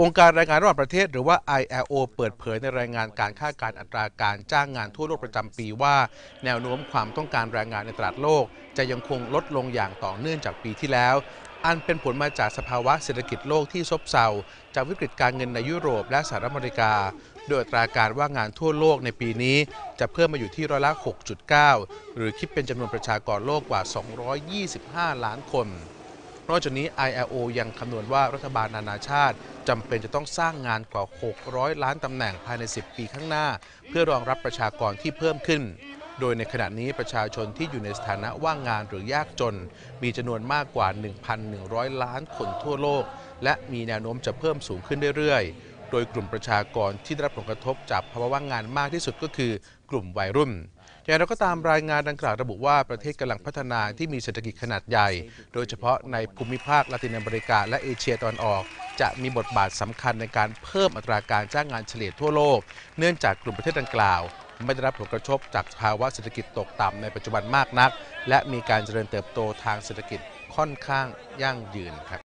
องค์การแรงงานระหว่างประเทศหรือว่า ILO เปิดเผยในรายงานการคาดการณ์อัตราการจ้างงานทั่วโลกประจำปีว่า แนวโน้มความต้องการแรงงานในตลาดโลก จะยังคงลดลงอย่างต่อเนื่องจากปีที่แล้ว อันเป็นผลมาจากสภาวะเศรษฐกิจโลกที่ซบเซาจากวิกฤตการเงินในยุโรปและสหรัฐอเมริกา โดยอัตราการว่างงานทั่วโลกในปีนี้ จะเพิ่มมาอยู่ที่ร้อยละ 6.9 หรือคิดเป็นจำนวนประชากรโลกกว่า 225 ล้านคน นอกจากนี้ ILO ยังคำนวณว่ารัฐบาลนานาชาติจำเป็นจะต้องสร้างงานกว่า 600 ล้านตำแหน่งภายใน 10 ปีข้างหน้า เพื่อรองรับประชากรที่เพิ่มขึ้น โดยในขณะนี้ประชาชนที่อยู่ในสถานะว่างงานหรือยากจน มีจำนวนมากกว่า 1,100 ล้านคนทั่วโลก และมีแนวโน้มจะเพิ่มสูงขึ้นเรื่อยๆ โดยกลุ่มประชากรที่ได้รับผลกระทบจากภาวะว่างงานมากที่สุดก็คือกลุ่มวัยรุ่นอย่างไรก็ตามรายงานดังกล่าวระบุว่าประเทศกำลังพัฒนาที่มีเศรษฐกิจขนาดใหญ่ โดยเฉพาะในภูมิภาคลาตินอเมริกาและเอเชียตะวันออก จะมีบทบาทสำคัญในการเพิ่มอัตราการจ้างงานเฉลี่ยทั่วโลก เนื่องจากกลุ่มประเทศดังกล่าว ไม่ได้รับผลกระทบจากภาวะเศรษฐกิจตกต่ำในปัจจุบันมากนัก และมีการเจริญเติบโตทางเศรษฐกิจค่อนข้างยั่งยืนครับ